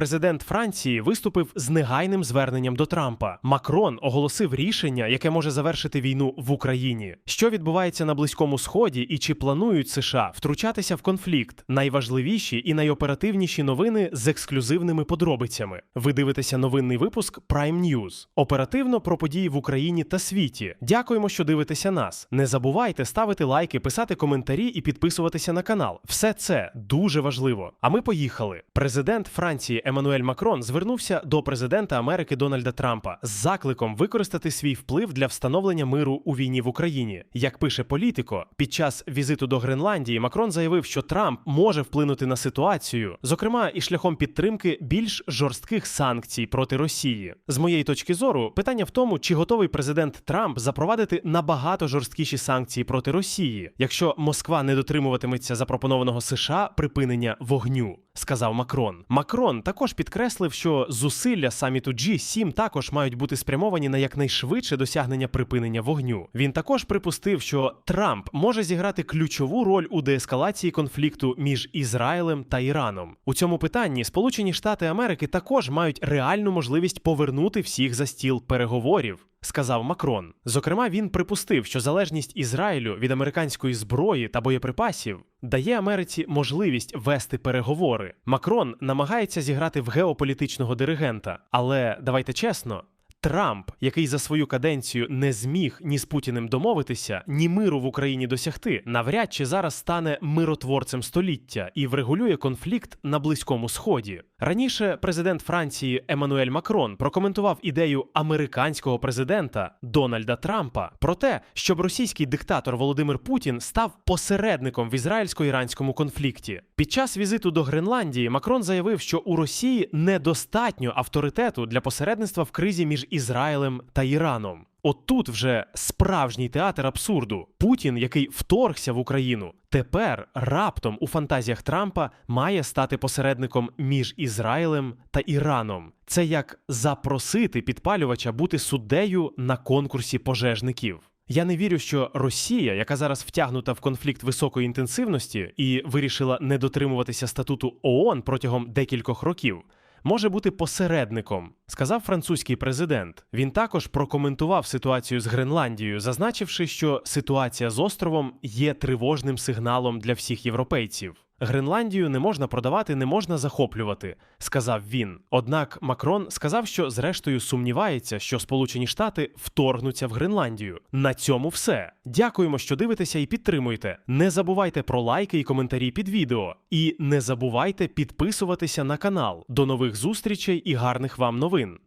Президент Франції виступив з негайним зверненням до Трампа. Макрон оголосив рішення, яке може завершити війну в Україні. Що відбувається на близькому сході, і чи планують США втручатися в конфлікт? Найважливіші і найоперативніші новини з ексклюзивними подробицями. Ви дивитеся новинний випуск Prime News. Оперативно про події в Україні та світі. Дякуємо, що дивитеся нас. Не забувайте ставити лайки, писати коментарі і підписуватися на канал. Все це дуже важливо. А ми поїхали. Президент Франції Еммануель Макрон звернувся до президента Америки Дональда Трампа з закликом використати свій вплив для встановлення миру у війні в Україні. Як пише політико, під час візиту до Гренландії Макрон заявив, що Трамп може вплинути на ситуацію, зокрема і шляхом підтримки більш жорстких санкцій проти Росії. З моєї точки зору, питання в тому, чи готовий президент Трамп запровадити набагато жорсткіші санкції проти Росії, якщо Москва не дотримуватиметься запропонованого США припинення вогню. Сказав Макрон. Макрон також підкреслив, що зусилля саміту G7 також мають бути спрямовані на якнайшвидше досягнення припинення вогню. Він також припустив, що Трамп може зіграти ключову роль у деескалації конфлікту між Ізраїлем та Іраном. У цьому питанні Сполучені Штати Америки також мають реальну можливість повернути всіх за стіл переговорів. Сказав Макрон. Зокрема, він припустив, що залежність Ізраїлю від американської зброї та боєприпасів дає Америці можливість вести переговори. Макрон намагається зіграти в геополітичного диригента, але давайте чесно. Трамп, який за свою каденцію не зміг ні з Путіним домовитися, ні миру в Україні досягти, навряд чи зараз стане миротворцем століття і врегулює конфлікт на близькому сході. Раніше президент Франції Еммануель Макрон прокоментував ідею американського президента Дональда Трампа про те, щоб російський диктатор Володимир Путін став посередником в ізраїльсько-іранському конфлікті. Під час візиту до Гренландії Макрон заявив, що у Росії недостатньо авторитету для посередництва в кризі між Ізраїлем та Іраном. От тут вже справжній театр абсурду. Путін, який вторгся в Україну, тепер раптом у фантазіях Трампа має стати посередником між Ізраїлем та Іраном. Це як запросити підпалювача бути суддею на конкурсі пожежників. Я не вірю, що Росія, яка зараз втягнута в конфлікт високої інтенсивності і вирішила не дотримуватися статуту ООН протягом декількох років, може бути посередником, сказав французький президент. Він також прокоментував ситуацію з Гренландією, зазначивши, що ситуація з островом є тривожним сигналом для всіх європейців. Гренландію не можна продавати, не можна захоплювати, сказав він. Однак Макрон сказав, що зрештою сумнівається, що Сполучені Штати вторгнуться в Гренландію. На цьому все. Дякуємо, що дивитеся і підтримуєте. Не забувайте про лайки і коментарі під відео. І не забувайте підписуватися на канал. До нових зустрічей і гарних вам новин.